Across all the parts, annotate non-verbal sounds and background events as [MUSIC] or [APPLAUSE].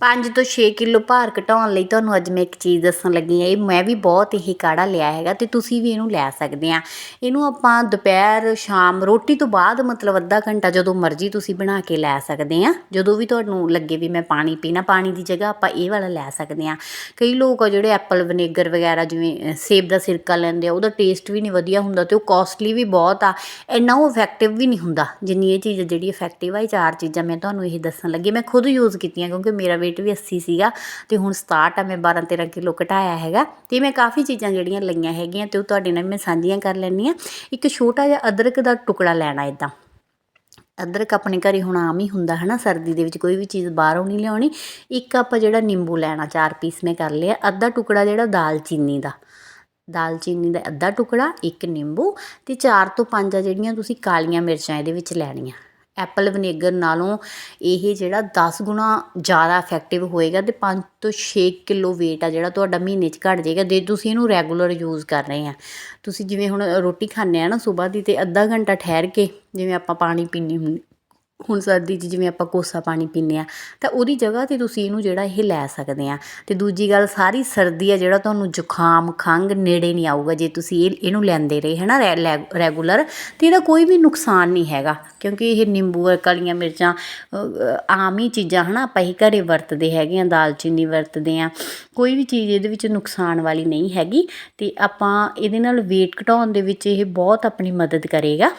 5 ਤੋਂ 6 ਕਿਲੋ ਭਾਰ ਘਟਾਉਣ ਲਈ ਤੁਹਾਨੂੰ ਅੱਜ ਮੈਂ ਇੱਕ ਚੀਜ਼ ਦੱਸਣ ਲੱਗੀ ਹਾਂ। ਇਹ ਮੈਂ ਵੀ ਬਹੁਤ ਹੀ ਕਾੜਾ ਲਿਆ ਹੈਗਾ ਤੇ ਤੁਸੀਂ ਵੀ ਇਹਨੂੰ ਲੈ ਸਕਦੇ ਆ ਇਹਨੂੰ ਆਪਾਂ ਦੁਪਹਿਰ, ਸ਼ਾਮ, ਰੋਟੀ ਤੋਂ ਬਾਅਦ ਮਤਲਬ ਅੱਧਾ ਘੰਟਾ ਜਦੋਂ ਮਰਜ਼ੀ ਤੁਸੀਂ ਬਣਾ ਕੇ ਲੈ ਸਕਦੇ ਆ ਜਦੋਂ ਵੀ ਤੁਹਾਨੂੰ ਲੱਗੇ ਵੀ ਮੈਂ ਪਾਣੀ ਪੀਣਾ, ਪਾਣੀ ਦੀ ਜਗ੍ਹਾ ਆਪਾਂ ਇਹ ਵਾਲਾ ਲੈ ਸਕਦੇ ਆ ਕਈ ਲੋਕ ਆ ਜਿਹੜੇ ਐਪਲ ਵਿਨੇਗਰ ਵਗੈਰਾ ਜਿਵੇਂ ਸੇਬ ਦਾ ਸਿਰਕਾ ਲੈਂਦੇ ਆ, ਉਹਦਾ ਟੇਸਟ ਵੀ ਨਹੀਂ ਵਧੀਆ ਹੁੰਦਾ ਤੇ ਉਹ ਕਾਸਟਲੀ ਵੀ ਬਹੁਤ ਆ। ਇੰਨਾ ਉਹ ਇਫੈਕਟਿਵ ਵੀ ਨਹੀਂ ਹੁੰਦਾ। ਜਿੰਨੀ ਇਹ ਚੀਜ਼ ਜਿਹੜੀ ਇਫੈਕਟਿਵ ਆ, ਇਹ ਚਾਰ ਚੀਜ਼ਾਂ ਮੈਂ ਤੁਹਾਨੂੰ ਇਹ ਦੱਸਣ ਲੱਗੀ। ਮੈਂ ਖੁਦ ਯੂਜ਼ ਕੀਤੀਆਂ ਕਿਉਂਕਿ ਮੇਰਾ weight ਵੀ 80 ਸੀਗਾ ਤੇ ਹੁਣ 67 ਆ, ਮੈਂ 12 13 ਕਿਲੋ ਘਟਾਇਆ ਹੈਗਾ ਤੇ ਮੈਂ ਕਾਫੀ ਚੀਜ਼ਾਂ ਜਿਹੜੀਆਂ ਲਈਆਂ ਹੈਗੀਆਂ ਤੇ ਉਹ ਤੁਹਾਡੇ ਨਾਲ ਮੈਂ ਸਾਂਝੀਆਂ ਕਰ ਲੈਂਦੀ ਆ ਇੱਕ ਛੋਟਾ ਜਿਹਾ ਅਦਰਕ ਦਾ ਟੁਕੜਾ ਲੈਣਾ ਇਦਾਂ ਅਦਰਕ ਆਪਣੇ ਘਰੇ ਹੁਣ ਆਮ ਹੀ ਹੁੰਦਾ ਹੈ ਨਾ ਸਰਦੀ ਦੇ ਵਿੱਚ ਕੋਈ ਵੀ ਚੀਜ਼ ਬਾਹਰੋਂ ਨਹੀਂ ਲਿਆਉਣੀ। ਇੱਕ ਆਪਾਂ ਜਿਹੜਾ ਨਿੰਬੂ ਲੈਣਾ, ਚਾਰ ਪੀਸ ਮੈਂ ਕਰ ਲਿਆ, ਅੱਧਾ ਟੁਕੜਾ ਜਿਹੜਾ ਦਾਲਚੀਨੀ ਦਾ। ਦਾਲਚੀਨੀ ਦਾ ਅੱਧਾ ਟੁਕੜਾ, ਇੱਕ ਨਿੰਬੂ ਤੇ ਚਾਰ ਤੋਂ ਪੰਜ ਜਿਹੜੀਆਂ ਤੁਸੀਂ ਕਾਲੀਆਂ ਮਿਰਚਾਂ ਇਹਦੇ ਵਿੱਚ ਲੈਣੀਆਂ। ਐਪਲ ਵਿਨੇਗਰ ਨਾਲੋਂ ਇਹ ਜਿਹੜਾ 10 ਗੁਣਾ ਜ਼ਿਆਦਾ ਇਫੈਕਟਿਵ ਹੋਏਗਾ ਤੇ 5 ਤੋਂ 6 ਕਿਲੋ weight ਆ ਜਿਹੜਾ ਤੁਹਾਡਾ ਮਹੀਨੇ 'ਚ ਘਟ ਜਾਏਗਾ, ਜੇ ਤੁਸੀਂ ਇਹਨੂੰ ਰੈਗੂਲਰ ਯੂਜ਼ ਕਰ ਰਹੇ ਆ। ਤੁਸੀਂ ਜਿਵੇਂ ਹੁਣ ਰੋਟੀ ਖਾਂਦੇ ਆ ਨਾ ਸਵੇਰ ਦੀ ਤੇ ਅੱਧਾ ਘੰਟਾ ਠਹਿਰ ਕੇ, ਜਿਵੇਂ ਆਪਾਂ ਪਾਣੀ ਪੀਂਦੇ ਹੁੰਦੇ ਹੁਣ ਸਰਦੀ 'ਚ ਜਿਵੇਂ ਆਪਾਂ ਕੋਸਾ ਪਾਣੀ ਪੀਂਦੇ ਆ ਤਾਂ ਉਹਦੀ ਜਗ੍ਹਾ ਤੇ ਤੁਸੀਂ ਇਹਨੂੰ ਜਿਹੜਾ ਇਹ ਲੈ ਸਕਦੇ ਆ ਤੇ ਦੂਜੀ ਗੱਲ, ਸਾਰੀ ਸਰਦੀ ਆ ਜਿਹੜਾ ਤੁਹਾਨੂੰ ਜ਼ੁਕਾਮ, ਖੰਘ ਨੇੜੇ ਨਹੀਂ ਆਊਗਾ ਜੇ ਤੁਸੀਂ ਇਹ, ਇਹਨੂੰ ਲੈਂਦੇ ਰਹੇ, ਹਨਾ ਰੈਗੂਲਰ, ਤੇ ਇਹਦਾ ਕੋਈ ਵੀ ਨੁਕਸਾਨ ਨਹੀਂ ਹੈਗਾ। ਕਿਉਂਕਿ ਇਹ ਨਿੰਬੂ ਔਰ ਕਾਲੀਆਂ ਮਿਰਚਾਂ ਆਮ ਹੀ ਚੀਜ਼ਾਂ, ਹਨਾ, ਆਪਾਂ ਹੀ ਘਰੇ ਵਰਤਦੇ ਹੈਗੇ ਆ ਦਾਲਚੀਨੀ ਵਰਤਦੇ ਆ ਕੋਈ ਵੀ ਚੀਜ਼ ਇਹਦੇ ਵਿੱਚ ਨੁਕਸਾਨ ਵਾਲੀ ਨਹੀਂ ਹੈਗੀ, ਤੇ ਆਪਾਂ ਇਹਦੇ ਨਾਲ weight ਘਟਾਉਣ ਦੇ ਵਿੱਚ ਇਹ ਬਹੁਤ ਆਪਣੀ ਮਦਦ ਕਰੇਗਾ।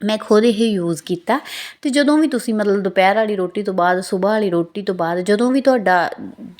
ਮੈਂ ਖੁਦ ਇਹ ਯੂਜ਼ ਕੀਤਾ ਅਤੇ ਜਦੋਂ ਵੀ ਤੁਸੀਂ ਮਤਲਬ ਦੁਪਹਿਰ ਵਾਲੀ ਰੋਟੀ ਤੋਂ ਬਾਅਦ ਸਵੇਰ ਵਾਲੀ ਰੋਟੀ ਤੋਂ ਬਾਅਦ ਜਦੋਂ ਵੀ ਤੁਹਾਡਾ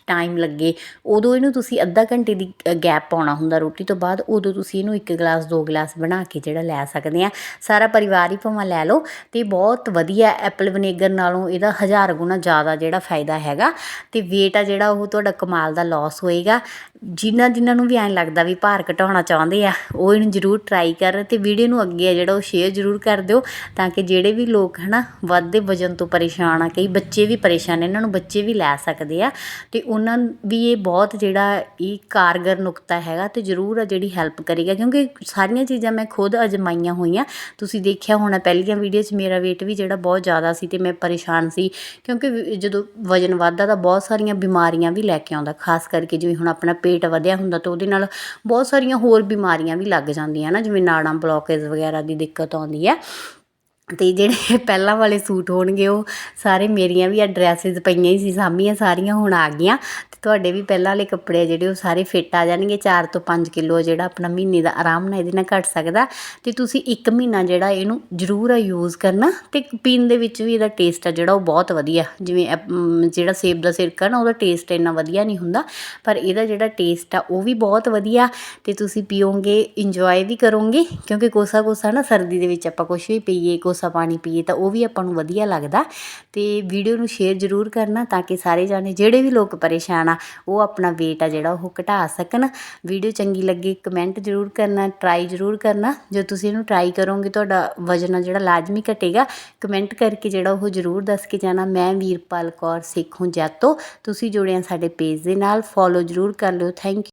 ਟਾਈਮ ਲੱਗੇ, ਉਦੋਂ ਇਹਨੂੰ ਤੁਸੀਂ ਅੱਧਾ ਘੰਟੇ ਦੀ ਗੈਪ ਪਾਉਣਾ ਹੁੰਦਾ ਰੋਟੀ ਤੋਂ ਬਾਅਦ, ਉਦੋਂ ਤੁਸੀਂ ਇਹਨੂੰ ਇੱਕ ਗਲਾਸ, ਦੋ ਗਲਾਸ ਬਣਾ ਕੇ ਜਿਹੜਾ ਲੈ ਸਕਦੇ ਆ। ਸਾਰਾ ਪਰਿਵਾਰ ਹੀ ਭਾਵੇਂ ਲੈ ਲਓ ਤੇ ਬਹੁਤ ਵਧੀਆ ਐਪਲ ਵਿਨੇਗਰ ਨਾਲੋਂ ਇਹਦਾ ਹਜ਼ਾਰ ਗੁਣਾ ਜ਼ਿਆਦਾ ਜਿਹੜਾ ਫਾਇਦਾ ਹੈਗਾ ਤੇ weight ਆ ਜਿਹੜਾ ਉਹ ਤੁਹਾਡਾ ਕਮਾਲ ਦਾ ਲਾਸ ਹੋਏਗਾ। ਜਿਨ੍ਹਾਂ ਜਿਨ੍ਹਾਂ ਨੂੰ ਵੀ ਐਂ ਲੱਗਦਾ ਵੀ ਭਾਰ ਘਟਾਉਣਾ ਚਾਹੁੰਦੇ ਆ, ਉਹ ਇਹਨੂੰ ਜ਼ਰੂਰ ਟਰਾਈ ਕਰਨ ਤੇ ਵੀਡੀਓ ਨੂੰ ਅੱਗੇ ਆ ਜਿਹੜਾ ਉਹ ਸ਼ੇਅਰ ਜ਼ਰੂਰ ਕਰ ਦਿਓ ਤਾਂ ਕਿ ਜਿਹੜੇ ਵੀ ਲੋਕ ਹਨਾ ਵੱਧਦੇ ਵਜਨ ਤੋਂ ਪਰੇਸ਼ਾਨ ਆ, ਕਈ ਬੱਚੇ ਵੀ ਪਰੇਸ਼ਾਨ ਨੇ, ਇਹਨਾਂ ਨੂੰ ਬੱਚੇ ਵੀ ਲੈ ਸਕਦੇ ਆ। ਤੇ ਉਹਨਾਂ ਵੀ ਇਹ ਬਹੁਤ ਜਿਹੜਾ ਇਹ ਕਾਰਗਰ ਨੁਕਤਾ ਹੈਗਾ ਤੇ ਜ਼ਰੂਰ ਆ ਜਿਹੜੀ ਹੈਲਪ ਕਰੇਗਾ, ਕਿਉਂਕਿ ਸਾਰੀਆਂ ਚੀਜ਼ਾਂ ਮੈਂ ਖੁਦ ਅਜਮਾਈਆਂ ਹੋਈਆਂ। ਤੁਸੀਂ ਦੇਖਿਆ ਹੋਣਾ ਪਹਿਲੀਆਂ ਵੀਡੀਓ 'ਚ ਮੇਰਾ weight ਵੀ ਜਿਹੜਾ ਬਹੁਤ ਜ਼ਿਆਦਾ ਸੀ ਤੇ ਮੈਂ ਪਰੇਸ਼ਾਨ ਸੀ, ਕਿਉਂਕਿ ਜਦੋਂ ਵਜਨ ਵੱਧਦਾ ਤਾਂ ਬਹੁਤ ਸਾਰੀਆਂ ਬਿਮਾਰੀਆਂ ਵੀ ਲੈ ਕੇ ਆਉਂਦਾ, ਖਾਸ ਕਰਕੇ ਜਿਵੇਂ ਹੁਣ ਆਪਣਾ ਪੇਟ ਵਧਿਆ ਹੁੰਦਾ ਤਾਂ ਉਹਦੇ ਨਾਲ ਬਹੁਤ ਸਾਰੀਆਂ ਹੋਰ ਬਿਮਾਰੀਆਂ ਵੀ ਲੱਗ ਜਾਂਦੀਆਂ ਨਾ, ਜਿਵੇਂ ਨਾੜਾਂ ਬਲੋਕੇਜ ਵਗੈਰਾ ਦੀ ਦਿੱਕਤ ਆਉਂਦੀ ਹੈ। ਅਤੇ ਜਿਹੜੇ [LAUGHS] ਪਹਿਲਾਂ ਵਾਲੇ ਸੂਟ ਹੋਣਗੇ, ਉਹ ਸਾਰੇ ਮੇਰੀਆਂ ਵੀ ਆ ਡਰੈਸਿਸ ਪਈਆਂ ਹੀ ਸੀ, ਸਾਂਭੀਆਂ ਸਾਰੀਆਂ ਹੁਣ ਆ ਗਈਆਂ। ਤੁਹਾਡੇ ਵੀ ਪਹਿਲਾਂ ਵਾਲੇ ਕੱਪੜੇ ਆ ਜਿਹੜੇ, ਉਹ ਸਾਰੇ ਫਿੱਟ ਆ ਜਾਣਗੇ। 4 ਤੋਂ 5 ਕਿਲੋ ਜਿਹੜਾ ਆਪਣਾ ਮਹੀਨੇ ਦਾ ਆਰਾਮ ਨਾਲ ਇਹਦੇ ਨਾਲ ਘਟ ਸਕਦਾ। ਤੇ ਤੁਸੀਂ ਇੱਕ ਮਹੀਨਾ ਜਿਹੜਾ ਇਹਨੂੰ ਜ਼ਰੂਰ ਆ ਯੂਜ਼ ਕਰਨਾ ਤੇ ਪੀਣ ਦੇ ਵਿੱਚ ਵੀ ਇਹਦਾ ਟੇਸਟ ਆ ਜਿਹੜਾ, ਉਹ ਬਹੁਤ ਵਧੀਆ। ਜਿਵੇਂ ਜਿਹੜਾ ਸੇਬ ਦਾ ਸਿਰਕਾ ਨਾ, ਉਹਦਾ ਟੇਸਟ ਇੰਨਾ ਵਧੀਆ ਨਹੀਂ ਹੁੰਦਾ। ਪਰ ਇਹਦਾ ਜਿਹੜਾ ਟੇਸਟ ਆ, ਉਹ ਵੀ ਬਹੁਤ ਵਧੀਆ। ਤੇ ਤੁਸੀਂ ਪੀਓਗੇ ਇੰਜੋਏ ਵੀ ਕਰੋਗੇ। ਕਿਉਂਕਿ ਕੋਸਾ ਕੋਸਾ ਨਾ, ਸਰਦੀ ਦੇ ਵਿੱਚ ਆਪਾਂ ਕੁਝ ਵੀ ਪੀਏ ਕੋਸਾ ਪਾਣੀ ਪੀਏ ਤਾਂ ਉਹ ਵੀ ਆਪਾਂ ਨੂੰ ਵਧੀਆ ਲੱਗਦਾ। ਤੇ ਵੀਡੀਓ ਨੂੰ ਸ਼ੇਅਰ ਜ਼ਰੂਰ ਕਰਨਾ, ਤਾਂ ਕਿ ਸਾਰੇ ਜਾਣੇ, ਜਿਹੜੇ ਵੀ ਲੋਕ ਪਰੇਸ਼ਾਨ ਆ ਉਹ ਆਪਣਾ weight ਆ ਜਿਹੜਾ ਉਹ ਘਟਾ ਸਕਣ। ਵੀਡੀਓ ਚੰਗੀ ਲੱਗੀ ਕਮੈਂਟ ਜ਼ਰੂਰ ਕਰਨਾ ਟਰਾਈ ਜ਼ਰੂਰ ਕਰਨਾ। ਜੇ ਤੁਸੀਂ ਇਹਨੂੰ ਟਰਾਈ ਕਰੋਗੇ, ਤੁਹਾਡਾ ਵਜਨ ਆ ਜਿਹੜਾ ਲਾਜ਼ਮੀ ਘਟੇਗਾ। ਕਮੈਂਟ ਕਰਕੇ ਜਿਹੜਾ ਉਹ ਜ਼ਰੂਰ ਦੱਸ ਕੇ ਜਾਣਾ। ਮੈਂ ਵੀਰਪਾਲ ਕੌਰ, ਸੇਖੋਂ ਜਾਤੋ। ਤੁਸੀਂ ਜੁੜਿਆ ਸਾਡੇ ਪੇਜ ਦੇ ਨਾਲ। ਫੋਲੋ ਜ਼ਰੂਰ ਕਰ ਲਿਓ। ਥੈਂਕ